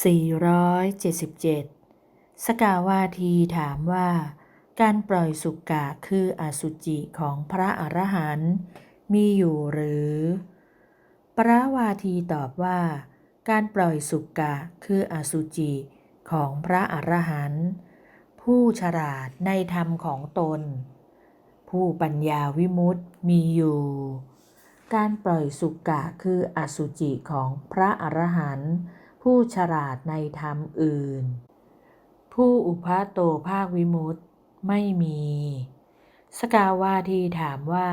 477 สกาวาทีถามว่า การปล่อยสุกะคืออสุจิของพระอรหันต์มีอยู่หรือปราวาทีตอบว่า การปล่อยสุกะคืออสุจิของพระอรหันต์ผู้ฉลาดในธรรมของตน ผู้ปัญญาวิมุตติมีอยู่ การปล่อยสุกะคืออสุจิของพระอรหันต์ ผู้ฉลาดในธรรมอื่น ผู้อุปาโตภาควิมุตติไม่มี สกาวาทีถามว่า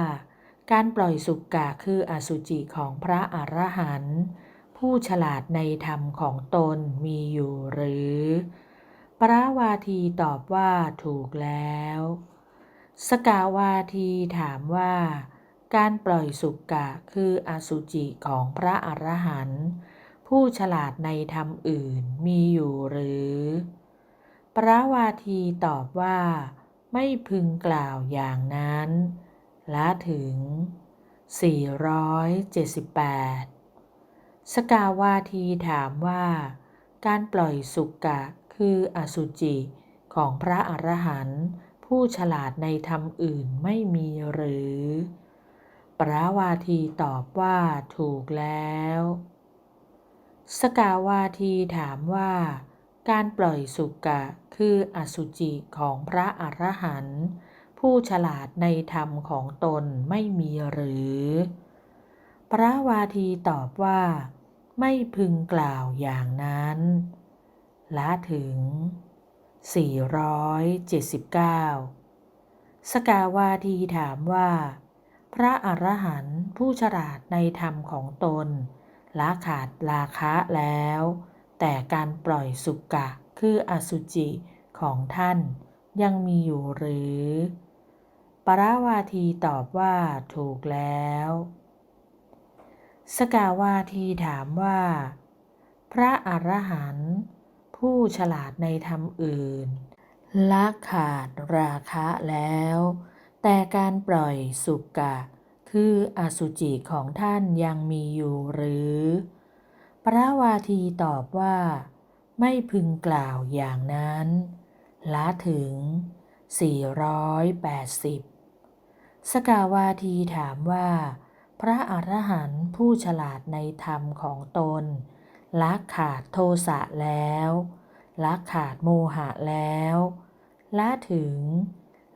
การปล่อยสุกกะคืออสุจิของพระอรหันต์ผู้ฉลาดในธรรมของตนมีอยู่หรือปราวาทีตอบว่าถูกแล้ว สกาวาทีถามว่า การปล่อยสุกะคืออสุจิของพระอรหันต์ ผู้ฉลาดในธรรมอื่นมีอยู่หรือปราวาทีตอบว่า ไม่พึงกล่าวอย่างนั้นละถึง 478 สกาวาทีถามว่า การปล่อยสุกะคืออสุจิของพระอรหันต์ผู้ฉลาดในธรรมอื่นไม่มีหรือปราวาทีตอบว่าถูกแล้ว สกาวาทีถามว่า การปล่อยสุกะคืออสุจิของพระอรหันต์ผู้ฉลาดในธรรมของตนไม่มีหรือ พระวาทีตอบว่า ไม่พึงกล่าวอย่างนั้นละถึง 479 สกาวาทีถามว่า พระอรหันต์ผู้ฉลาดในธรรมของตน ละขาดราคะแล้ว แต่การปล่อยสุกะคืออสุจิของท่านยังมีอยู่หรือ ปราวาทีตอบว่าถูกแล้ว สกาวาทีถามว่า พระอรหันต์ผู้ฉลาดในธรรมอื่นละขาดราคะแล้ว แต่การปล่อยสุกะ คืออสุจิของท่านยังมีอยู่หรือ พระวาทีตอบว่า ไม่พึงกล่าวอย่างนั้นละถึง 480 สกาวาทีถามว่า พระอรหันต์ผู้ฉลาดในธรรมของตนละขาดโทสะแล้วละขาดโมหะแล้วละถึง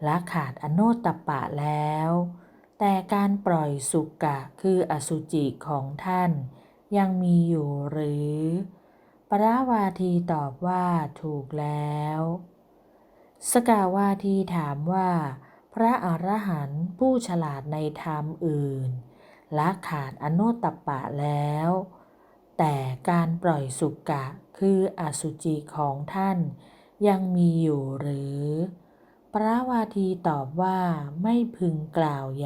ละขาดอโนตตปะแล้ว แต่การปล่อยสุกะคืออสุจิของท่าน ยังมีอยู่หรือ ปราวาทีตอบว่าถูกแล้ว สกาวาทีถามว่า พระอรหันต์ผู้ฉลาดในธรรมอื่นละขาดอนุตตปะแล้ว แต่การปล่อยสุกะคืออสุจิของท่าน ยังมีอยู่หรือปราวาทีตอบว่าไม่พึงกล่าวอย่าง